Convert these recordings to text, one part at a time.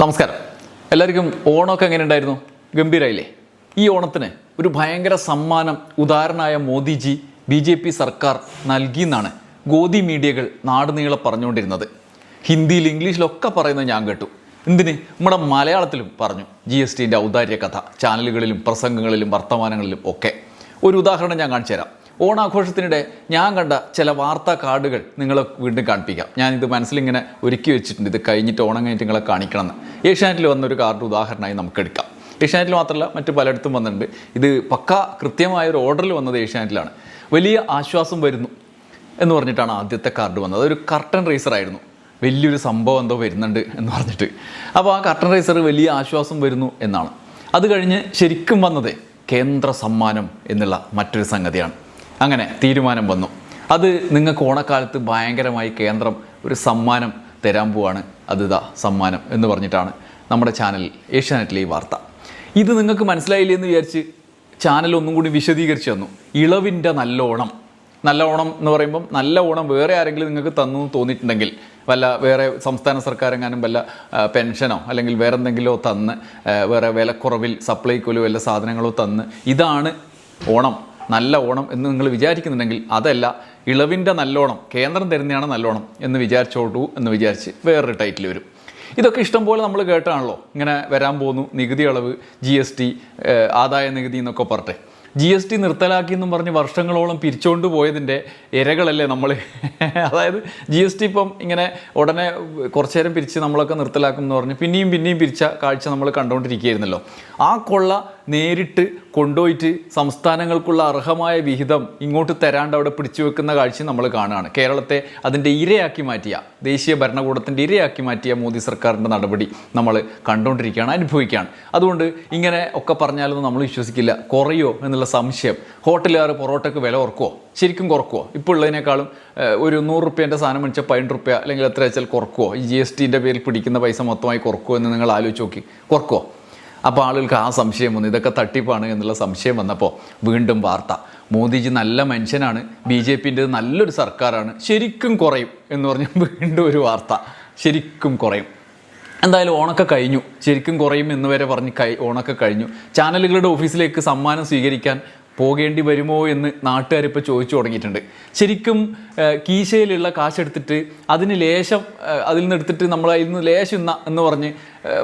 നമസ്കാരം. എല്ലാവർക്കും ഓണമൊക്കെ എങ്ങനെ ഉണ്ടായിരുന്നു? ഗംഭീരായില്ലേ? ഈ ഓണത്തിന് ഒരു ഭയങ്കര സമ്മാനം ഉദാഹരണമായ മോദിജി ബി ജെ പി സർക്കാർ നൽകിയെന്നാണ് ഗോദി മീഡിയകൾ നാടുനീളെ പറഞ്ഞുകൊണ്ടിരുന്നത്. ഹിന്ദിയിൽ ഇംഗ്ലീഷിലൊക്കെ പറയുന്നത് ഞാൻ കേട്ടു. എന്തിന്? നമ്മുടെ മലയാളത്തിലും പറഞ്ഞു. ജി എസ് ടിന്റെ ഔദാര്യ കഥ ചാനലുകളിലും പ്രസംഗങ്ങളിലും വർത്തമാനങ്ങളിലും ഒക്കെ. ഒരു ഉദാഹരണം ഞാൻ കാണിച്ചു തരാം ഓണാഘോഷത്തിനിടെ ഞാൻ കണ്ട ചില വാർത്താ കാർഡുകൾ നിങ്ങളെ വീണ്ടും കാണിപ്പിക്കാം. ഞാനിത് മനസ്സിലിങ്ങനെ ഒരുക്കി വെച്ചിട്ടുണ്ട്. ഇത് കഴിഞ്ഞിട്ട് ഓണം കഴിഞ്ഞിട്ട് നിങ്ങളെ കാണിക്കണം എന്ന് ഏഷ്യാനെറ്റിൽ വന്നൊരു കാർഡ് ഉദാഹരണമായി നമുക്ക് എടുക്കാം ഏഷ്യാനെറ്റിൽ മാത്രമല്ല മറ്റ് പലയിടത്തും വന്നിട്ടുണ്ട്. ഇത് പക്ക കൃത്യമായ ഒരു ഓർഡറിൽ വന്നത് ഏഷ്യാനെറ്റിലാണ്. വലിയ ആശ്വാസം വരുന്നു എന്ന് പറഞ്ഞിട്ടാണ് ആദ്യത്തെ കാർഡ് വന്നത്. അതൊരു കർട്ടൻ റേസർ ആയിരുന്നു. വലിയൊരു സംഭവം എന്തോ വരുന്നുണ്ട് എന്ന് പറഞ്ഞിട്ട്. അപ്പോൾ ആ കർട്ടൻ റേസർ വലിയ ആശ്വാസം വരുന്നു എന്നാണ്. അത് കഴിഞ്ഞ് ശരിക്കും വന്നത് കേന്ദ്ര സമ്മാനം എന്നുള്ള മറ്റൊരു സംഗതിയാണ്. അങ്ങനെ തീരുമാനം വന്നു. അത് നിങ്ങൾക്ക് ഓണക്കാലത്ത് ഭയങ്കരമായി കേന്ദ്രം ഒരു സമ്മാനം തരാൻ പോവാണ്. അത് ഇതാ സമ്മാനം എന്ന് പറഞ്ഞിട്ടാണ് നമ്മുടെ ചാനൽ ഏഷ്യാനെറ്റിലെ ഈ വാർത്ത. ഇത് നിങ്ങൾക്ക് മനസ്സിലായില്ലേ എന്ന് വിചാരിച്ച് ചാനൽ ഒന്നും കൂടി വിശദീകരിച്ച് തന്നു. ഇളവിന്റെ നല്ല ഓണം നല്ല ഓണം എന്ന് പറയുമ്പം നല്ല ഓണം വേറെ ആരെങ്കിലും നിങ്ങൾക്ക് തന്നു തോന്നിയിട്ടുണ്ടെങ്കിൽ വല്ല വേറെ സംസ്ഥാന സർക്കാരെങ്ങാനും വല്ല പെൻഷനോ അല്ലെങ്കിൽ വേറെ എന്തെങ്കിലുമോ തന്ന് വേറെ വിലക്കുറവിൽ സപ്ലൈക്കോലോ വല്ല സാധനങ്ങളോ തന്ന് ഇതാണ് ഓണം. നല്ല ഓണം എന്ന് നിങ്ങൾ വിചാരിക്കുന്നുണ്ടെങ്കിൽ അതല്ല ഇളവിന്റെ നല്ലോണം കേന്ദ്രം തരുന്നതാണ് നല്ലോണം എന്ന് വിചാരിച്ചോട്ടു എന്ന് വിചാരിച്ച് വേറൊരു ടൈറ്റിൽ വരും. ഇതൊക്കെ ഇഷ്ടംപോലെ നമ്മൾ കേട്ടാണല്ലോ. ഇങ്ങനെ വരാൻ പോകുന്നു നികുതി അളവ് ജി എസ് ടി ആദായ നികുതി എന്നൊക്കെ പറട്ടെ ജി എസ് ടി നിർത്തലാക്കി എന്നും പറഞ്ഞ് വർഷങ്ങളോളം പിരിച്ചുകൊണ്ട് പോയതിന്റെ ഇരകളല്ലേ നമ്മൾ. അതായത് ജി എസ് ടി ഇപ്പം ഇങ്ങനെ ഉടനെ കുറച്ചു നേരം പിരിച്ച് നമ്മളൊക്കെ നിർത്തലാക്കും എന്ന് പറഞ്ഞ് പിന്നെയും പിന്നെയും പിരിച്ച കാഴ്ച നമ്മൾ കണ്ടുകൊണ്ടിരിക്കുകയായിരുന്നല്ലോ. ആ കൊള്ള നേരിട്ട് കൊണ്ടുപോയിട്ട് സംസ്ഥാനങ്ങൾക്കുള്ള അർഹമായ വിഹിതം ഇങ്ങോട്ട് തരാണ്ട് അവിടെ പിടിച്ചു വെക്കുന്ന കാഴ്ച നമ്മൾ കാണുകയാണ്. കേരളത്തെ അതിന്റെ ഇരയാക്കി മാറ്റിയ ദേശീയ ഭരണകൂടത്തിന്റെ ഇരയാക്കി മാറ്റിയ മോദി സർക്കാരിന്റെ നടപടി നമ്മൾ കണ്ടുകൊണ്ടിരിക്കുകയാണ് അനുഭവിക്കുകയാണ്. അതുകൊണ്ട് ഇങ്ങനെ ഒക്കെ പറഞ്ഞാലൊന്നും നമ്മൾ വിശ്വസിക്കില്ല. കുറയോ എന്നുള്ള സംശയം. ഹോട്ടലുകാർ പൊറോട്ടയ്ക്ക് വില ഓർക്കുമോ ശരിക്കും കുറക്കുമോ ഇപ്പോൾ ഉള്ളതിനേക്കാളും ഒരു നൂറ് റുപ്യേന്റെ സാധനം മേടിച്ചാൽ പതിനെട്ട് റുപ്യ അല്ലെങ്കിൽ എത്ര വെച്ചാൽ കുറക്കുമോ ഈ ജി എസ് ടിന്റെ പേരിൽ പിടിക്കുന്ന പൈസ മൊത്തമായി കുറക്കുമോ എന്ന് നിങ്ങൾ ആലോചിച്ച് നോക്കി. കുറക്കുമോ അപ്പോൾ ആളുകൾക്ക് ആ സംശയം വന്നു. ഇതൊക്കെ തട്ടിപ്പാണ് എന്നുള്ള സംശയം വന്നപ്പോൾ വീണ്ടും വാർത്ത. മോദിജി നല്ല മനുഷ്യനാണ്. ബി ജെ പിന്റെ നല്ലൊരു സർക്കാരാണ്. ശരിക്കും കുറയും എന്ന് പറഞ്ഞ് വീണ്ടും ഒരു വാർത്ത. ശരിക്കും കുറയും. എന്തായാലും ഓണൊക്കെ കഴിഞ്ഞു. ശരിക്കും കുറയും എന്ന് വരെ പറഞ്ഞ് കൈ ഓണൊക്കെ കഴിഞ്ഞു. ചാനലുകളുടെ ഓഫീസിലേക്ക് സമ്മാനം സ്വീകരിക്കാൻ പോകേണ്ടി വരുമോ എന്ന് നാട്ടുകാരിപ്പോൾ ചോദിച്ചു തുടങ്ങിയിട്ടുണ്ട്. ശരിക്കും കീശയിലുള്ള കാശെടുത്തിട്ട് അതിന് ലേശം അതിൽ നിന്ന് എടുത്തിട്ട് നമ്മൾ അതിൽ നിന്ന് ലേശം എന്ന് പറഞ്ഞ്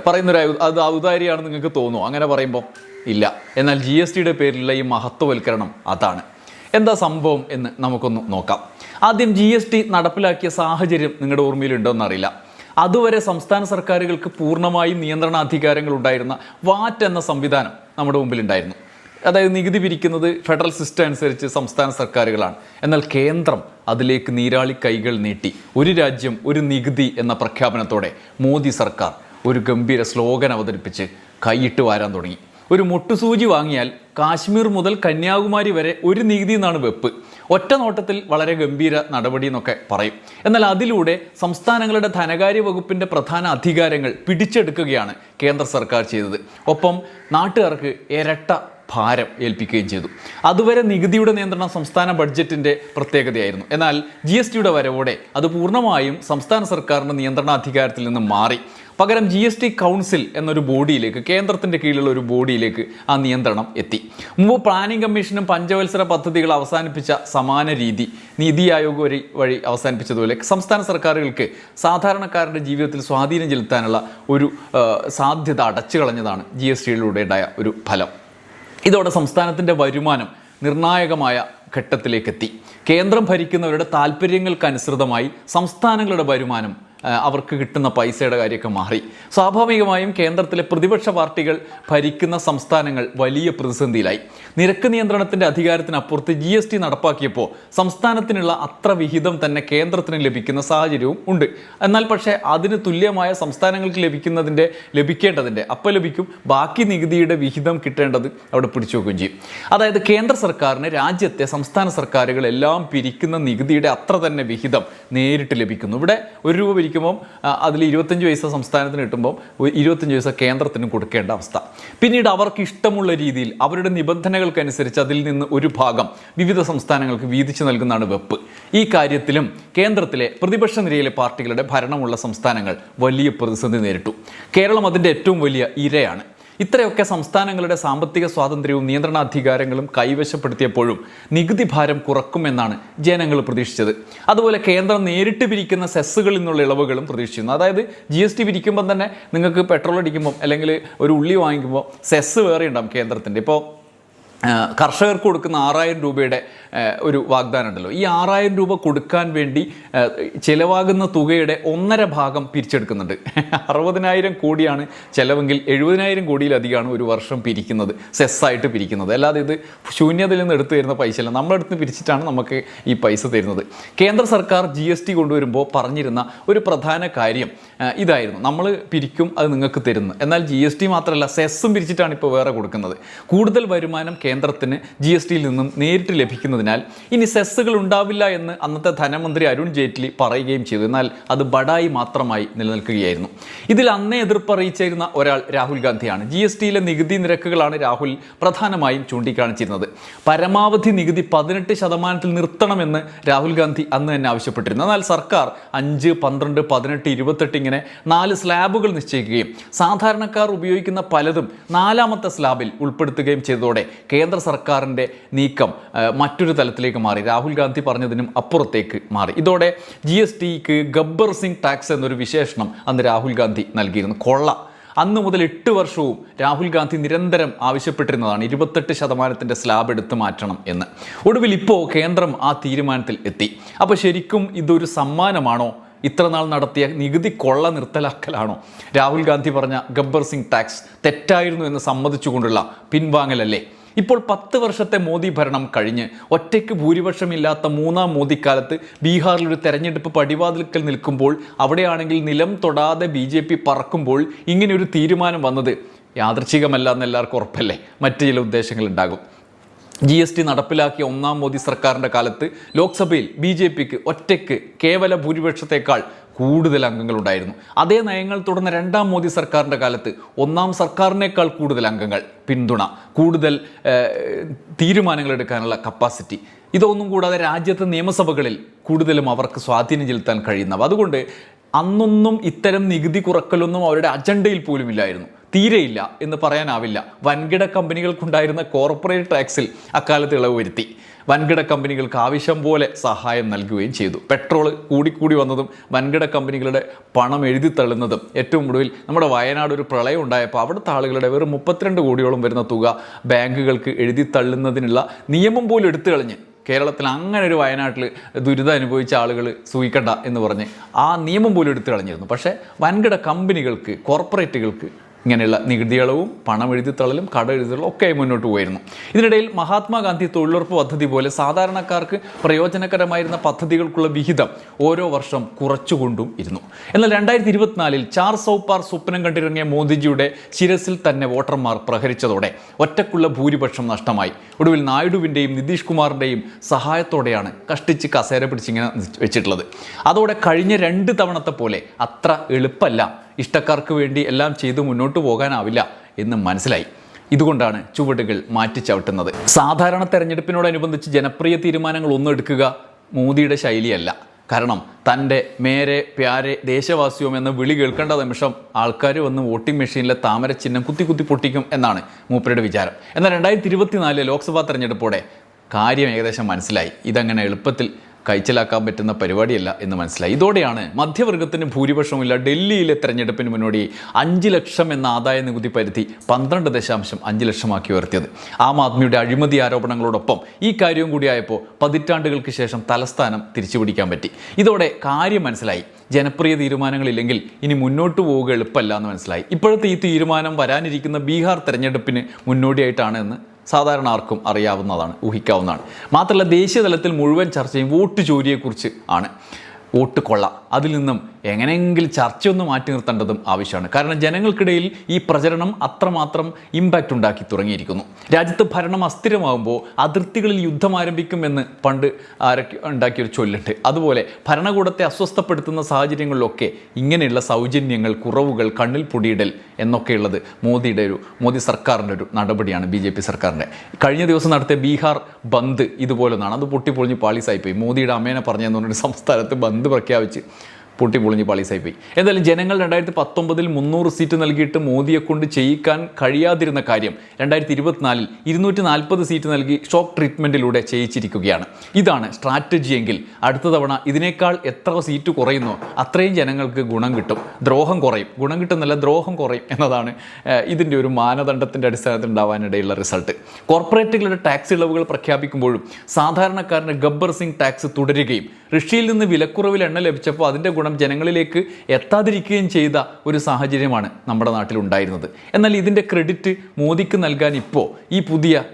പറയുന്നൊരു അത് ഔദാരിയാണെന്ന് നിങ്ങൾക്ക് തോന്നുമോ അങ്ങനെ പറയുമ്പോൾ ഇല്ല. എന്നാൽ ജി എസ് ടിയുടെ പേരിലുള്ള ഈ മഹത്വവൽക്കരണം അതാണ്. എന്താ സംഭവം എന്ന് നമുക്കൊന്ന് നോക്കാം. ആദ്യം ജി എസ് ടി നടപ്പിലാക്കിയ സാഹചര്യം നിങ്ങളുടെ ഓർമ്മയിലുണ്ടോ എന്നറിയില്ല. അതുവരെ സംസ്ഥാന സർക്കാരുകൾക്ക് പൂർണമായും നിയന്ത്രണാധികാരങ്ങൾ ഉണ്ടായിരുന്ന വാറ്റ് എന്ന സംവിധാനം നമ്മുടെ മുമ്പിലുണ്ടായിരുന്നു. അതായത് നികുതി പിരിക്കുന്നത് ഫെഡറൽ സിസ്റ്റം അനുസരിച്ച് സംസ്ഥാന സർക്കാരുകളാണ്. എന്നാൽ കേന്ദ്രം അതിലേക്ക് നീരാളി കൈകൾ നീട്ടി. ഒരു രാജ്യം ഒരു നികുതി എന്ന പ്രഖ്യാപനത്തോടെ മോദി സർക്കാർ ഒരു ഗംഭീര സ്ലോഗൻ അവതരിപ്പിച്ച് കൈയിട്ട് വാരാൻ തുടങ്ങി. ഒരു മുട്ടുസൂചി വാങ്ങിയാൽ കാശ്മീർ മുതൽ കന്യാകുമാരി വരെ ഒരു നികുതി എന്നാണ് വെപ്പ്. ഒറ്റ നോട്ടത്തിൽ വളരെ ഗംഭീര നടപടി എന്നൊക്കെ പറയും. എന്നാൽ അതിലൂടെ സംസ്ഥാനങ്ങളുടെ ധനകാര്യ വകുപ്പിന്റെ പ്രധാന അധികാരങ്ങൾ പിടിച്ചെടുക്കുകയാണ് കേന്ദ്ര സർക്കാർ ചെയ്തത്. ഒപ്പം നാട്ടുകാർക്ക് ഇരട്ട ഭാരം ഏൽപ്പിക്കുകയും ചെയ്തു. അതുവരെ നികുതിയുടെ നിയന്ത്രണം സംസ്ഥാന ബഡ്ജറ്റിന്റെ പ്രത്യേകതയായിരുന്നു. എന്നാൽ ജി എസ് ടിയുടെ വരവോടെ അത് പൂർണമായും സംസ്ഥാന സർക്കാരിന്റെ നിയന്ത്രണാധികാരത്തിൽ നിന്ന് മാറി. പകരം ജി എസ് ടി കൗൺസിൽ എന്നൊരു ബോഡിയിലേക്ക് കേന്ദ്രത്തിന്റെ കീഴിലുള്ള ഒരു ബോഡിയിലേക്ക് ആ നിയന്ത്രണം എത്തി. മുമ്പ് പ്ലാനിംഗ് കമ്മീഷനും പഞ്ചവത്സര പദ്ധതികൾ അവസാനിപ്പിച്ച സമാന രീതി നീതി ആയോഗ് വഴി വഴി അവസാനിപ്പിച്ചതുപോലെ സംസ്ഥാന സർക്കാരുകൾക്ക് സാധാരണക്കാരുടെ ജീവിതത്തിൽ സ്വാധീനം ചെലുത്താനുള്ള ഒരു സാധ്യത അടച്ചു കളഞ്ഞതാണ് ജി എസ് ടിയിലൂടെ ഉണ്ടായ ഒരു ഫലം. ഇതോടെ സംസ്ഥാനത്തിന്റെ വരുമാനം നിർണായകമായ ഘട്ടത്തിലേക്കെത്തി. കേന്ദ്രം ഭരിക്കുന്നവരുടെ താല്പര്യങ്ങൾക്കനുസൃതമായി സംസ്ഥാനങ്ങളുടെ വരുമാനം അവർക്ക് കിട്ടുന്ന പൈസയുടെ കാര്യമൊക്കെ മാറി. സ്വാഭാവികമായും കേന്ദ്രത്തിലെ പ്രതിപക്ഷ പാർട്ടികൾ ഭരിക്കുന്ന സംസ്ഥാനങ്ങൾ വലിയ പ്രതിസന്ധിയിലായി. നിരക്ക് നിയന്ത്രണത്തിന്റെ അധികാരത്തിനപ്പുറത്ത് ജി എസ് ടി നടപ്പാക്കിയപ്പോൾ സംസ്ഥാനത്തിനുള്ള അത്ര വിഹിതം തന്നെ കേന്ദ്രത്തിന് ലഭിക്കുന്ന സാഹചര്യവും ഉണ്ട്. എന്നാൽ പക്ഷേ അതിന് തുല്യമായ സംസ്ഥാനങ്ങൾക്ക് ലഭിക്കുന്നതിന്റെ ലഭിക്കേണ്ടതിന്റെ അപ്പം ലഭിക്കും ബാക്കി നികുതിയുടെ വിഹിതം കിട്ടേണ്ടത് അവിടെ പിടിച്ചു വെക്കുകയും ചെയ്യും. അതായത് കേന്ദ്ര സർക്കാരിന് രാജ്യത്തെ സംസ്ഥാന സർക്കാരുകളെല്ലാം പിരിക്കുന്ന നികുതിയുടെ അത്ര തന്നെ വിഹിതം നേരിട്ട് ലഭിക്കുന്നു. ഇവിടെ ഒരു രൂപ പിരിക്കുന്ന അതിൽ ഇരുപത്തഞ്ച് പൈസ സംസ്ഥാനത്തിന് കിട്ടുമ്പോൾ ഒരു ഇരുപത്തഞ്ച് പൈസ കേന്ദ്രത്തിന് കൊടുക്കേണ്ട അവസ്ഥ. പിന്നീട് അവർക്ക് ഇഷ്ടമുള്ള രീതിയിൽ അവരുടെ നിബന്ധനകൾക്കനുസരിച്ച് അതിൽ നിന്ന് ഒരു ഭാഗം വിവിധ സംസ്ഥാനങ്ങൾക്ക് വീതിച്ചു നൽകുന്നതാണ് വെപ്പ്. ഈ കാര്യത്തിലും കേന്ദ്രത്തിലെ പ്രതിപക്ഷ നിരയിലെ പാർട്ടികളുടെ ഭരണമുള്ള സംസ്ഥാനങ്ങൾ വലിയ പ്രതിസന്ധി നേരിട്ടു. കേരളം അതിന്റെ ഏറ്റവും വലിയ ഇരയാണ്. ഇത്രയൊക്കെ സംസ്ഥാനങ്ങളുടെ സാമ്പത്തിക സ്വാതന്ത്ര്യവും നിയന്ത്രണാധികാരങ്ങളും കൈവശപ്പെടുത്തിയപ്പോഴും നികുതി ഭാരം കുറക്കുമെന്നാണ് ജനങ്ങൾ പ്രതീക്ഷിച്ചത്. അതുപോലെ കേന്ദ്രം നേരിട്ട് പിരിക്കുന്ന സെസ്സുകളിൽ നിന്നുള്ള ഇളവുകളും പ്രതീക്ഷിക്കുന്നു അതായത് ജി എസ് ടി പിരിക്കുമ്പം തന്നെ നിങ്ങൾക്ക് പെട്രോൾ അടിക്കുമ്പോൾ അല്ലെങ്കിൽ ഒരു ഉള്ളി വാങ്ങിക്കുമ്പോൾ സെസ് വേറെ ഉണ്ടാവും കേന്ദ്രത്തിന്റെ. ഇപ്പോൾ കർഷകർക്ക് കൊടുക്കുന്ന ആറായിരം രൂപയുടെ ഒരു വാഗ്ദാനം ഉണ്ടല്ലോ ഈ ആറായിരം രൂപ കൊടുക്കാൻ വേണ്ടി ചിലവാകുന്ന തുകയുടെ ഒന്നര ഭാഗം പിരിച്ചെടുക്കുന്നുണ്ട്. അറുപതിനായിരം കോടിയാണ് ചിലവെങ്കിൽ എഴുപതിനായിരം കോടിയിലധികമാണ് ഒരു വർഷം പിരിക്കുന്നത് സെസ്സായിട്ട് പിരിക്കുന്നത്. അല്ലാതെ ഇത് ശൂന്യതയിൽ നിന്ന് എടുത്തു തരുന്ന പൈസ അല്ല നമ്മളെടുത്ത് പിരിച്ചിട്ടാണ് നമുക്ക് ഈ പൈസ തരുന്നത്. കേന്ദ്ര സർക്കാർ ജി കൊണ്ടുവരുമ്പോൾ പറഞ്ഞിരുന്ന ഒരു പ്രധാന കാര്യം ഇതായിരുന്നു. നമ്മൾ പിരിക്കും അത് നിങ്ങൾക്ക് തരുന്നു. എന്നാൽ ജി എസ് ടി മാത്രമല്ല സെസ്സും പിരിച്ചിട്ടാണ് ഇപ്പോൾ വേറെ കൊടുക്കുന്നത്. കൂടുതൽ വരുമാനം കേന്ദ്രത്തിന് ജി എസ് ടിയിൽ നിന്നും നേരിട്ട് ലഭിക്കുന്നതിനാൽ ഇനി സെസ്സുകൾ ഉണ്ടാവില്ല എന്ന് അന്നത്തെ ധനമന്ത്രി അരുൺ ജെയ്റ്റ്ലി പറയുകയും ചെയ്തു. എന്നാൽ അത് ബഡായി മാത്രമായി നിലനിൽക്കുകയായിരുന്നു. ഇതിൽ അന്നേ എതിർപ്പറിയിച്ചിരുന്ന ഒരാൾ രാഹുൽ ഗാന്ധിയാണ്. ജി എസ് ടിയിലെ നികുതി നിരക്കുകളാണ് രാഹുൽ പ്രധാനമായും ചൂണ്ടിക്കാണിച്ചിരുന്നത്. പരമാവധി നികുതി പതിനെട്ട് ശതമാനത്തിൽ നിർത്തണമെന്ന് രാഹുൽ ഗാന്ധി അന്ന് തന്നെ ആവശ്യപ്പെട്ടിരുന്നു. എന്നാൽ സർക്കാർ അഞ്ച് പന്ത്രണ്ട് പതിനെട്ട് ഇരുപത്തെട്ട് ഇങ്ങനെ നാല് സ്ലാബുകൾ നിശ്ചയിക്കുകയും സാധാരണക്കാർ ഉപയോഗിക്കുന്ന പലതും നാലാമത്തെ സ്ലാബിൽ ഉൾപ്പെടുത്തുകയും ചെയ്തതോടെ കേന്ദ്ര സർക്കാരിന്റെ നീക്കം മറ്റൊരു തലത്തിലേക്ക് മാറി. രാഹുൽ ഗാന്ധി പറഞ്ഞതിനും അപ്പുറത്തേക്ക് മാറി. ഇതോടെ ജി എസ് ടിക്ക് ഗബ്ബർ സിംഗ് ടാക്സ് എന്നൊരു വിശേഷണം അന്ന് രാഹുൽ ഗാന്ധി നൽകിയിരുന്നു. കൊള്ള. അന്ന് മുതൽ എട്ട് വർഷവും രാഹുൽ ഗാന്ധി നിരന്തരം ആവശ്യപ്പെട്ടിരുന്നതാണ്. ഇരുപത്തെട്ട് ശതമാനത്തിന്റെ സ്ലാബ് എടുത്തു മാറ്റണം എന്ന്. ഒടുവിൽ ഇപ്പോൾ കേന്ദ്രം ആ തീരുമാനത്തിൽ എത്തി. അപ്പോൾ ശരിക്കും ഇതൊരു സമ്മാനമാണോ ഇത്ര നാൾ നടത്തിയ നികുതി കൊള്ള നിർത്തലാക്കലാണോ? രാഹുൽ ഗാന്ധി പറഞ്ഞ ഗബ്ബർ സിംഗ് ടാക്സ് തെറ്റായിരുന്നു എന്ന് സമ്മതിച്ചുകൊണ്ടുള്ള പിൻവാങ്ങലല്ലേ? ഇപ്പോൾ പത്ത് വർഷത്തെ മോദി ഭരണം കഴിഞ്ഞ് ഒറ്റയ്ക്ക് ഭൂരിപക്ഷമില്ലാത്ത മൂന്നാം മോദിക്കാലത്ത് ബീഹാറിൽ ഒരു തെരഞ്ഞെടുപ്പ് പടിവാതിൽക്കൽ നിൽക്കുമ്പോൾ അവിടെയാണെങ്കിൽ നിലം തൊടാതെ ബി ജെ പി പറക്കുമ്പോൾ ഇങ്ങനെ ഒരു തീരുമാനം വന്നത് യാദൃച്ഛികമല്ല എന്ന് എല്ലാവർക്കും ഉറപ്പല്ലേ? മറ്റു ചില ഉദ്ദേശങ്ങളുണ്ടാകും ജി എസ് ടി നടപ്പിലാക്കിയ ഒന്നാം മോദി സർക്കാരിന്റെ കാലത്ത് ലോക്സഭയിൽ ബി ജെ പിക്ക് ഒറ്റയ്ക്ക് കേവല ഭൂരിപക്ഷത്തേക്കാൾ കൂടുതൽ അംഗങ്ങളുണ്ടായിരുന്നു അതേ നയങ്ങൾ തുടർന്ന രണ്ടാം മോദി സർക്കാരിന്റെ കാലത്ത് ഒന്നാം സർക്കാരിനേക്കാൾ കൂടുതൽ അംഗങ്ങൾ പിന്തുണ കൂടുതൽ തീരുമാനങ്ങൾ എടുക്കാനുള്ള കപ്പാസിറ്റി ഇതൊന്നും കൂടാതെ രാജ്യത്തെ നിയമസഭകളിൽ കൂടുതലും അവർക്ക് സ്വാധീനം ചെലുത്താൻ കഴിയുന്നവ. അതുകൊണ്ട് അന്നൊന്നും ഇത്തരം നികുതി കുറക്കലൊന്നും അവരുടെ അജണ്ടയിൽ പോലും ഇല്ലായിരുന്നു തീരെയില്ല എന്ന് പറയാനാവില്ല. വൻകിട കമ്പനികൾക്കുണ്ടായിരുന്ന കോർപ്പറേറ്റ് ടാക്സിൽ അക്കാലത്ത് ഇളവ് വരുത്തി. വൻകിട കമ്പനികൾക്ക് ആവശ്യം പോലെ സഹായം നൽകുകയും ചെയ്തു. പെട്രോൾ കൂടിക്കൂടി വന്നതും വൻകിട കമ്പനികളുടെ പണം എഴുതി തള്ളുന്നതും ഏറ്റവും ഒടുവിൽ നമ്മുടെ വയനാട് ഒരു പ്രളയം ഉണ്ടായപ്പോൾ അവിടുത്തെ ആളുകളുടെ വെറും മുപ്പത്തിരണ്ട് കോടിയോളം വരുന്ന തുക ബാങ്കുകൾക്ക് എഴുതി തള്ളുന്നതിനുള്ള നിയമം പോലും എടുത്തു കളഞ്ഞ് കേരളത്തിൽ അങ്ങനെ ഒരു വയനാട്ടിൽ ദുരിതം അനുഭവിച്ച ആളുകൾ സൂഹിക്കണ്ട എന്ന് പറഞ്ഞ് ആ നിയമം പോലും എടുത്തു കളഞ്ഞിരുന്നു. പക്ഷേ വൻകിട കമ്പനികൾക്ക് കോർപ്പറേറ്റുകൾക്ക് ഇങ്ങനെയുള്ള നികുതി അളവും പണം എഴുതിത്തള്ളലും കട എഴുതിത്തള്ളലും ഒക്കെ മുന്നോട്ട് പോയിരുന്നു. ഇതിനിടയിൽ മഹാത്മാഗാന്ധി തൊഴിലുറപ്പ് പദ്ധതി പോലെ സാധാരണക്കാർക്ക് പ്രയോജനകരമായിരുന്ന പദ്ധതികൾക്കുള്ള വിഹിതം ഓരോ വർഷം കുറച്ചുകൊണ്ടും ഇരുന്നു. എന്നാൽ രണ്ടായിരത്തി ഇരുപത്തിനാലിൽ ചാർ സൗപ്പാർ സ്വപ്നം കണ്ടിറങ്ങിയ മോദിജിയുടെ ശിരസിൽ തന്നെ വോട്ടർമാർ പ്രഹരിച്ചതോടെ ഒറ്റക്കുള്ള ഭൂരിപക്ഷം നഷ്ടമായി. ഒടുവിൽ നായിഡുവിന്റെയും നിതീഷ് കുമാറിന്റെയും സഹായത്തോടെയാണ് കഷ്ടിച്ച് കസേര പിടിച്ചിങ്ങനെ വെച്ചിട്ടുള്ളത്. അതോടെ കഴിഞ്ഞ രണ്ട് തവണത്തെ പോലെ അത്ര എളുപ്പമല്ല ഇഷ്ടക്കാർക്ക് വേണ്ടി എല്ലാം ചെയ്ത് മുന്നോട്ട് പോകാനാവില്ല എന്ന് മനസ്സിലായി. ഇതുകൊണ്ടാണ് ചുവടുകൾ മാറ്റിച്ചവിട്ടുന്നത് സാധാരണ തെരഞ്ഞെടുപ്പിനോടനുബന്ധിച്ച് ജനപ്രിയ തീരുമാനങ്ങൾ ഒന്നും എടുക്കുക മോദിയുടെ ശൈലിയല്ല. കാരണം തന്റെ മേരെ പ്യാരെ ദേശവാസ്യവും എന്ന വിളി കേൾക്കേണ്ട നിമിഷം ആൾക്കാർ വന്ന് വോട്ടിംഗ് മെഷീനിലെ താമര ചിഹ്നം കുത്തി കുത്തി പൊട്ടിക്കും എന്നാണ് മൂപ്പരുടെ വിചാരം. എന്നാൽ രണ്ടായിരത്തി ഇരുപത്തിനാലിലെ ലോക്സഭാ തെരഞ്ഞെടുപ്പോടെ കാര്യം ഏകദേശം മനസ്സിലായി. ഇതങ്ങനെ എളുപ്പത്തിൽ കൈച്ചലാക്കാൻ പറ്റുന്ന പരിപാടിയല്ല എന്ന് മനസ്സിലായി. ഇതോടെയാണ് മധ്യവർഗത്തിന് ഭൂരിപക്ഷമില്ല ഡൽഹിയിലെ തെരഞ്ഞെടുപ്പിന് മുന്നോടി അഞ്ച് ലക്ഷം എന്ന ആദായ നികുതി പരിധി പന്ത്രണ്ട് ദശാംശം അഞ്ച് ലക്ഷമാക്കി ഉയർത്തിയത്. ആം ആദ്മിയുടെ അഴിമതി ആരോപണങ്ങളോടൊപ്പം ഈ കാര്യവും കൂടിയായപ്പോൾ പതിറ്റാണ്ടുകൾക്ക് ശേഷം തലസ്ഥാനം തിരിച്ചുപിടിക്കാൻ പറ്റി. ഇതോടെ കാര്യം മനസ്സിലായി. ജനപ്രിയ തീരുമാനങ്ങളില്ലെങ്കിൽ ഇനി മുന്നോട്ട് പോവുക എളുപ്പമല്ല എന്ന് മനസ്സിലായി. ഇപ്പോഴത്തെ ഈ തീരുമാനം വരാനിരിക്കുന്ന ബീഹാർ തെരഞ്ഞെടുപ്പിന് മുന്നോടിയായിട്ടാണ് എന്ന് സാധാരണ ആർക്കും അറിയാവുന്നതാണ് ഊഹിക്കാവുന്നതാണ്. മാത്രമല്ല ദേശീയ തലത്തിൽ മുഴുവൻ ചർച്ചയും വോട്ട് ചോരിയെക്കുറിച്ച് ആണ്. വോട്ട് കൊള്ള. അതിൽ നിന്നും എങ്ങനെയെങ്കിലും ചർച്ചയൊന്ന് മാറ്റി നിർത്തേണ്ടതും ആവശ്യമാണ്. കാരണം ജനങ്ങൾക്കിടയിൽ ഈ പ്രചരണം അത്രമാത്രം ഇമ്പാക്റ്റ് ഉണ്ടാക്കി തുടങ്ങിയിരിക്കുന്നു. രാജ്യത്ത് ഭരണം അസ്ഥിരമാകുമ്പോൾ അതിർത്തികളിൽ യുദ്ധം ആരംഭിക്കുമെന്ന് പണ്ട് ആരൊക്കെ ഉണ്ടാക്കിയൊരു ചൊല്ലുണ്ട്. അതുപോലെ ഭരണകൂടത്തെ അസ്വസ്ഥപ്പെടുത്തുന്ന സാഹചര്യങ്ങളിലൊക്കെ ഇങ്ങനെയുള്ള സൗജന്യങ്ങൾ കുറവുകൾ കണ്ണിൽ പൊടിയിടൽ എന്നൊക്കെയുള്ളത് മോദിയുടെ ഒരു മോദി സർക്കാരിന്റെ ഒരു നടപടിയാണ് ബി ജെ പി സർക്കാരിന്റെ. കഴിഞ്ഞ ദിവസം നടത്തിയ ബീഹാർ ബന്ദ് ഇതുപോലൊന്നാണ്. അത് പൊട്ടിപ്പൊളിഞ്ഞ് പാളീസായിപ്പോയി. മോദിയുടെ അമ്മേനെ പറഞ്ഞെന്ന് പറഞ്ഞൊരു സംസ്ഥാനത്ത് ബന്ദ് പ്രഖ്യാപിച്ച്? പൊട്ടിപ്പൊളിഞ്ഞ് പാളീസായി പോയി എന്തായാലും ജനങ്ങൾ രണ്ടായിരത്തി പത്തൊമ്പതിൽ മുന്നൂറ് സീറ്റ് നൽകിയിട്ട് മോദിയെ കൊണ്ട് ചെയ്യിക്കാൻ കഴിയാതിരുന്ന കാര്യം രണ്ടായിരത്തി ഇരുപത്തിനാലിൽ ഇരുന്നൂറ്റി നാൽപ്പത് സീറ്റ് നൽകി ഷോക്ക് ട്രീറ്റ്മെന്റിലൂടെ ചെയ്യിച്ചിരിക്കുകയാണ്. ഇതാണ് സ്ട്രാറ്റജി എങ്കിൽ അടുത്ത തവണ ഇതിനേക്കാൾ എത്ര സീറ്റ് കുറയുന്നോ അത്രയും ജനങ്ങൾക്ക് ഗുണം കിട്ടും. ദ്രോഹം കുറയും. ഗുണം കിട്ടുന്നില്ല ദ്രോഹം കുറയും എന്നതാണ് ഇതിന്റെ ഒരു മാനദണ്ഡത്തിന്റെ അടിസ്ഥാനത്തിൽ ഉണ്ടാവാനിടയുള്ള റിസൾട്ട്. കോർപ്പറേറ്റുകളുടെ ടാക്സ് ഇളവുകൾ പ്രഖ്യാപിക്കുമ്പോഴും സാധാരണക്കാരന് ഗബ്ബർ സിംഗ് ടാക്സ് തുടരുകയും റഷ്യയിൽ നിന്ന് വിലക്കുറവിൽ എണ്ണ ലഭിച്ചപ്പോൾ അതിന്റെ ഗുണം ജനങ്ങളിലേക്ക് എത്താതിരിക്കുകയും ചെയ്ത ഒരു സാഹചര്യമാണ് നമ്മുടെ നാട്ടിലുണ്ടായിരുന്നത്. എന്നാൽ ഇതിന്റെ ക്രെഡിറ്റ് മോദിക്ക് നൽകാൻ ഇപ്പോൾ ഈ പുതിയ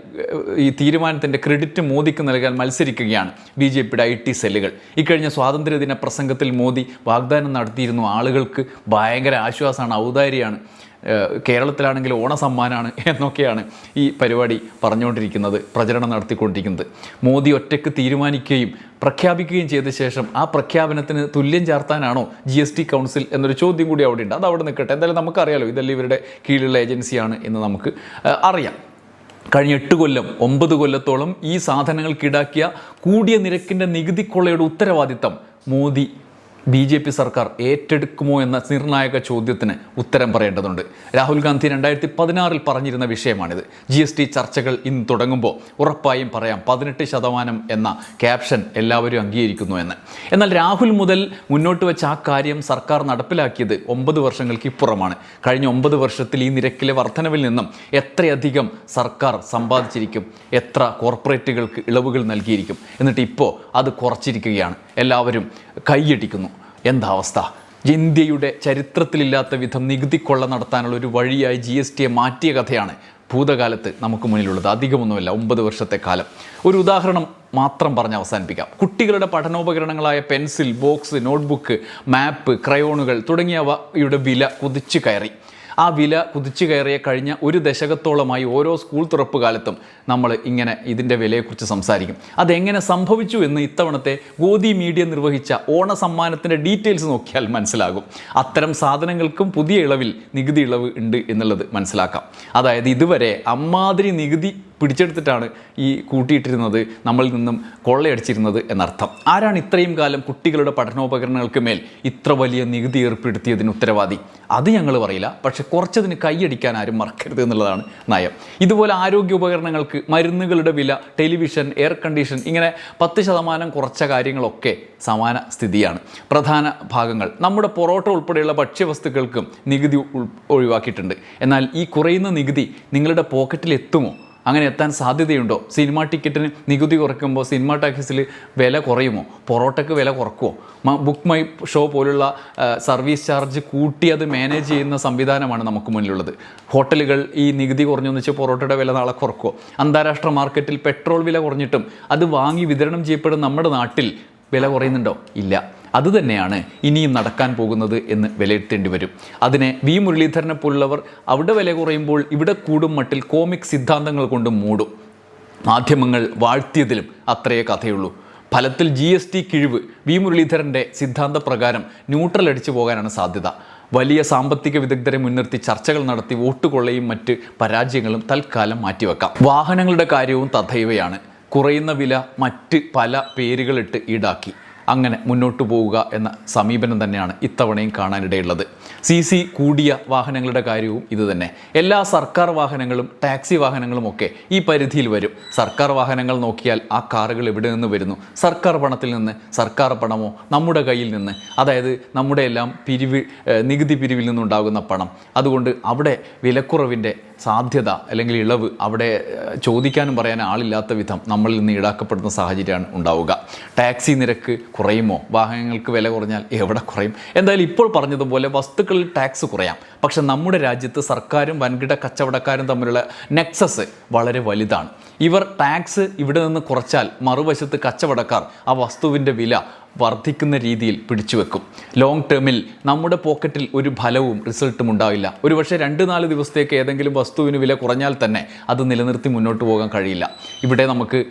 ഈ തീരുമാനത്തിന്റെ ക്രെഡിറ്റ് മോദിക്ക് നൽകാൻ മത്സരിക്കുകയാണ് ബി ജെ പിയുടെ ഐ ടി സെല്ലുകൾ. ഇക്കഴിഞ്ഞ സ്വാതന്ത്ര്യദിന പ്രസംഗത്തിൽ മോദി വാഗ്ദാനം നടത്തിയിരുന്നു ആളുകൾക്ക് ഭയങ്കര ആശ്വാസമാണ് ഔദാര്യമാണ്. കേരളത്തിലാണെങ്കിൽ ഓണസമ്മാനാണ് എന്നൊക്കെയാണ് ഈ പരിപാടി പറഞ്ഞുകൊണ്ടിരിക്കുന്നത് പ്രചരണം നടത്തിക്കൊണ്ടിരിക്കുന്നത്. മോദി ഒറ്റയ്ക്ക് തീരുമാനിക്കുകയും പ്രഖ്യാപിക്കുകയും ചെയ്ത ശേഷം ആ പ്രഖ്യാപനത്തിന് തുല്യം ചേർത്താനാണോ ജി എസ് ടി കൗൺസിൽ എന്നൊരു ചോദ്യം കൂടി അവിടെ ഉണ്ട് അത് അവിടെ നിൽക്കട്ടെ. എന്തായാലും നമുക്കറിയാലോ ഇതല്ല ഇവരുടെ കീഴിലുള്ള ഏജൻസിയാണ് എന്ന് നമുക്ക് അറിയാം. കഴിഞ്ഞ എട്ട് കൊല്ലം ഒമ്പത് കൊല്ലത്തോളം ഈ സാധനങ്ങൾക്കിടാക്കിയ കൂടിയ നിരക്കിന്റെ നികുതി കൊള്ളയുടെ ഉത്തരവാദിത്തം മോദി ബി ജെ പി സർക്കാർ ഏറ്റെടുക്കുമോ എന്ന നിർണായക ചോദ്യത്തിന് ഉത്തരം പറയേണ്ടതുണ്ട്. രാഹുൽ ഗാന്ധി രണ്ടായിരത്തി പതിനാറിൽ പറഞ്ഞിരുന്ന വിഷയമാണിത്. ജി എസ് ടി ചർച്ചകൾ ഇന്ന് തുടങ്ങുമ്പോൾ ഉറപ്പായും പറയാം പതിനെട്ട് ശതമാനം എന്ന ക്യാപ്ഷൻ എല്ലാവരും അംഗീകരിക്കുന്നു എന്ന്. എന്നാൽ രാഹുൽ മുതൽ മുന്നോട്ട് വെച്ച ആ കാര്യം സർക്കാർ നടപ്പിലാക്കിയത് ഒമ്പത് വർഷങ്ങൾക്ക് ഇപ്പുറമാണ്. കഴിഞ്ഞ ഒമ്പത് വർഷത്തിൽ ഈ നിരക്കിലെ വർധനവിൽ നിന്നും എത്രയധികം സർക്കാർ സമ്പാദിച്ചിരിക്കും എത്ര കോർപ്പറേറ്റുകൾക്ക് ഇളവുകൾ നൽകിയിരിക്കും. എന്നിട്ട് ഇപ്പോൾ അത് കുറച്ചിരിക്കുകയാണ്. എല്ലാവരും കൈയടിക്കുന്നു. എന്താ അവസ്ഥ ഇന്ത്യയുടെ ചരിത്രത്തിലില്ലാത്ത വിധം നികുതി കൊള്ള നടത്താനുള്ള ഒരു വഴിയായി ജി എസ് ടിയെ മാറ്റിയ കഥയാണ് ഭൂതകാലത്ത് നമുക്ക് മുന്നിലുള്ളത്. അധികമൊന്നുമല്ല ഒമ്പത് വർഷത്തെ കാലം. ഒരു ഉദാഹരണം മാത്രം പറഞ്ഞ് അവസാനിപ്പിക്കാം. കുട്ടികളുടെ പഠനോപകരണങ്ങളായ പെൻസിൽ ബോക്സ് നോട്ട്ബുക്ക് മാപ്പ് ക്രയോണുകൾ തുടങ്ങിയവയുടെ വില കുതിച്ചു കയറി. ആ വില കുതിച്ചു കയറിയ കഴിഞ്ഞ ഒരു ദശകത്തോളമായി ഓരോ സ്കൂൾ തുറപ്പ് കാലത്തും നമ്മൾ ഇങ്ങനെ ഇതിന്റെ വിലയെക്കുറിച്ച് സംസാരിക്കും. അതെങ്ങനെ സംഭവിച്ചു എന്ന് ഇത്തവണത്തെ ഗോദി മീഡിയ നിർവഹിച്ച ഓണ സമ്മാനത്തിന്റെ ഡീറ്റെയിൽസ് നോക്കിയാൽ മനസ്സിലാകും. അത്തരം സാധനങ്ങൾക്കും പുതിയ ഇളവിൽ നികുതി ഇളവ് ഉണ്ട് എന്നുള്ളത് മനസ്സിലാക്കാം. അതായത് ഇതുവരെ അമ്മാതിരി നികുതി പിടിച്ചെടുത്തിട്ടാണ് ഈ കൂട്ടിയിട്ടിരുന്നത് നമ്മളിൽ നിന്നും കൊള്ളയടിച്ചിരുന്നത് എന്നർത്ഥം. ആരാണ് ഇത്രയും കാലം കുട്ടികളുടെ പഠനോപകരണങ്ങൾക്ക് മേൽ ഇത്ര വലിയ നികുതി ഏർപ്പെടുത്തിയതിന് ഉത്തരവാദി? അത് ഞങ്ങൾ പറയില്ല പക്ഷെ കുറച്ചതിന് കൈയടിക്കാൻ ആരും മറക്കരുത് എന്നുള്ളതാണ് നയം. ഇതുപോലെ ആരോഗ്യ ഉപകരണങ്ങൾക്ക് മരുന്നുകളുടെ വില ടെലിവിഷൻ എയർ കണ്ടീഷൻ ഇങ്ങനെ പത്ത് ശതമാനം കുറച്ച കാര്യങ്ങളൊക്കെ സമാന സ്ഥിതിയാണ്. പ്രധാന ഭാഗങ്ങൾ നമ്മുടെ പൊറോട്ട ഉൾപ്പെടെയുള്ള ഭക്ഷ്യവസ്തുക്കൾക്കും നികുതി ഒഴിവാക്കിയിട്ടുണ്ട്. എന്നാൽ ഈ കുറയുന്ന നികുതി നിങ്ങളുടെ പോക്കറ്റിൽ എത്തുമോ അങ്ങനെ എത്താൻ സാധ്യതയുണ്ടോ? സിനിമ ടിക്കറ്റിന് നികുതി കുറയ്ക്കുമ്പോൾ സിനിമ ടാക്സിൽ വില കുറയുമോ? പൊറോട്ടയ്ക്ക് വില കുറക്കുമോ ബുക്ക് മൈ ഷോ പോലുള്ള സർവീസ് ചാർജ് കൂട്ടി അത് മാനേജ് ചെയ്യുന്ന സംവിധാനമാണ് നമുക്ക് മുന്നിലുള്ളത്. ഹോട്ടലുകൾ ഈ നികുതി കുറഞ്ഞെന്ന് വെച്ചാൽ പൊറോട്ടയുടെ വില നാളെ കുറക്കുമോ അന്താരാഷ്ട്ര മാർക്കറ്റിൽ പെട്രോൾ വില കുറഞ്ഞിട്ടും അത് വാങ്ങി വിതരണം ചെയ്യപ്പെടുന്ന നമ്മുടെ നാട്ടിൽ വില കുറയുന്നുണ്ടോ? ഇല്ല. അതുതന്നെയാണ് ഇനിയും നടക്കാൻ പോകുന്നത് എന്ന് വിലയിരുത്തേണ്ടി വരും. അതിനെ വി മുരളീധരനെ പോലുള്ളവർ അവിടെ വില കുറയുമ്പോൾ ഇവിടെ കൂടും മട്ടിൽ കോമിക് സിദ്ധാന്തങ്ങൾ കൊണ്ട് മൂടും. മാധ്യമങ്ങൾ വാഴ്ത്തിയതിലും അത്രയേ കഥയുള്ളൂ. ഫലത്തിൽ ജി എസ് ടി കിഴിവ് വി മുരളീധരന്റെ സിദ്ധാന്തപ്രകാരം ന്യൂട്രൽ അടിച്ചു പോകാനാണ് സാധ്യത. വലിയ സാമ്പത്തിക വിദഗ്ധരെ മുൻനിർത്തി ചർച്ചകൾ നടത്തി വോട്ട് കൊള്ളയും മറ്റ് പരാജയങ്ങളും തൽക്കാലം മാറ്റിവെക്കാം. വാഹനങ്ങളുടെ കാര്യവും തഥൈവയാണ്. കുറയുന്ന വില മറ്റ് പല പേരുകളിട്ട് ഈടാക്കി. അങ്ങനെ മുന്നോട്ട് പോവുക എന്ന സമീപനം തന്നെയാണ് ഇത്തവണയും കാണാനിടയുള്ളത്. സി സി കൂടിയ വാഹനങ്ങളുടെ കാര്യവും ഇതുതന്നെ എല്ലാ സർക്കാർ വാഹനങ്ങളും ടാക്സി വാഹനങ്ങളും ഒക്കെ ഈ പരിധിയിൽ വരും. സർക്കാർ വാഹനങ്ങൾ നോക്കിയാൽ ആ കാറുകൾ എവിടെ നിന്ന് വരുന്നു? സർക്കാർ പണത്തിൽ നിന്ന് സർക്കാർ പണമോ? നമ്മുടെ കയ്യിൽ നിന്ന്. അതായത് നമ്മുടെ എല്ലാം പിരിവ് നികുതി പിരിവിൽ നിന്നുണ്ടാകുന്ന പണം. അതുകൊണ്ട് അവിടെ വിലക്കുറവിന്റെ സാധ്യത അല്ലെങ്കിൽ ഇളവ് അവിടെ ചോദിക്കാനും പറയാൻ ആളില്ലാത്ത വിധം നമ്മളിൽ നിന്ന് ഈടാക്കപ്പെടുന്ന സാഹചര്യമാണ് ഉണ്ടാവുക. ടാക്സി നിരക്ക് കുറയുമോ? വാഹനങ്ങൾക്ക് വില കുറഞ്ഞാൽ എവിടെ കുറയും? എന്തായാലും ഇപ്പോൾ പറഞ്ഞതുപോലെ വസ്തുക്കളിൽ ടാക്സ് കുറയാം. പക്ഷെ നമ്മുടെ രാജ്യത്ത് സർക്കാരും വൻകിട കച്ചവടക്കാരും തമ്മിലുള്ള നെക്സസ് വളരെ വലുതാണ്. ഇവർ ടാക്സ് ഇവിടെ നിന്ന് കുറച്ചാൽ മറുവശത്ത് കച്ചവടക്കാർ ആ വസ്തുവിന്റെ വില വർദ്ധിക്കുന്ന രീതിയിൽ പിടിച്ചുവെക്കും. ലോങ് ടേമിൽ നമ്മുടെ പോക്കറ്റിൽ ഒരു ഫലവും റിസൾട്ടും ഉണ്ടാവില്ല. ഒരു ഒരുപക്ഷെ രണ്ട് നാല് ദിവസത്തേക്ക് ഏതെങ്കിലും വസ്തുവിന് വില കുറഞ്ഞാൽ തന്നെ അത് നിലനിർത്തി മുന്നോട്ട് പോകാൻ കഴിയില്ല. ഇവിടെ നമുക്ക്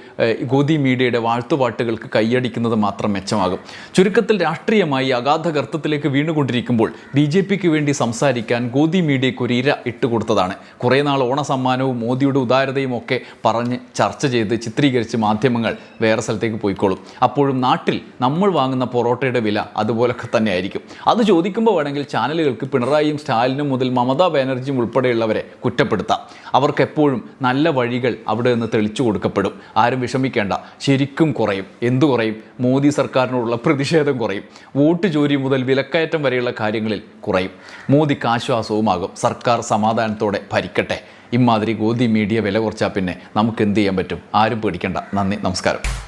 ഗോതി മീഡിയയുടെ വാഴ്ത്തുപാട്ടുകൾക്ക് കൈയടിക്കുന്നത് മാത്രം മെച്ചമാകും. ചുരുക്കത്തിൽ രാഷ്ട്രീയമായി അഗാധ ഗർത്തത്തിലേക്ക് വീണുകൊണ്ടിരിക്കുമ്പോൾ ബി ജെ പിക്ക് വേണ്ടി സംസാരിക്കാൻ ഗോതി മീഡിയയ്ക്ക് ഒരു ഇര ഇട്ടുകൊടുത്തതാണ് കുറേ നാൾ ഓണസമ്മാനവും മോദിയുടെ ഉദാരതയും ഒക്കെ പറഞ്ഞ് ചർച്ച ചെയ്ത് ചിത്രീകരിച്ച് മാധ്യമങ്ങൾ വേറെ സ്ഥലത്തേക്ക് പോയിക്കോളും. അപ്പോഴും നാട്ടിൽ നമ്മൾ വാങ്ങുന്ന പൊറോട്ടയുടെ വില അതുപോലൊക്കെ തന്നെ ആയിരിക്കും അത് ചോദിക്കുമ്പോൾ വേണമെങ്കിൽ ചാനലുകൾക്ക് പിണറായിയും സ്റ്റാലിനും മുതൽ മമതാ ബാനർജിയും ഉൾപ്പെടെയുള്ളവരെ കുറ്റപ്പെടുത്താം. അവർക്ക് എപ്പോഴും നല്ല വഴികൾ അവിടെ നിന്ന് തെളിച്ചു കൊടുക്കപ്പെടും. ആരും വിഷമിക്കേണ്ട. ശരിക്കും കുറയും. എന്തു കുറയും? മോദി സർക്കാരിനോടുള്ള പ്രതിഷേധം കുറയും. വോട്ട് ചോരി മുതൽ വിലക്കയറ്റം വരെയുള്ള കാര്യങ്ങളിൽ കുറയും. മോദിക്ക് ആശ്വാസവുമാകും. സർക്കാർ സമാധാനത്തോടെ ഭരിക്കട്ടെ. ഇമാതിരി ഗോദി മീഡിയ വില കുറച്ചാൽ പിന്നെ നമുക്ക് എന്ത് ചെയ്യാൻ പറ്റും? ആരും പേടിക്കേണ്ട. നന്ദി. നമസ്കാരം.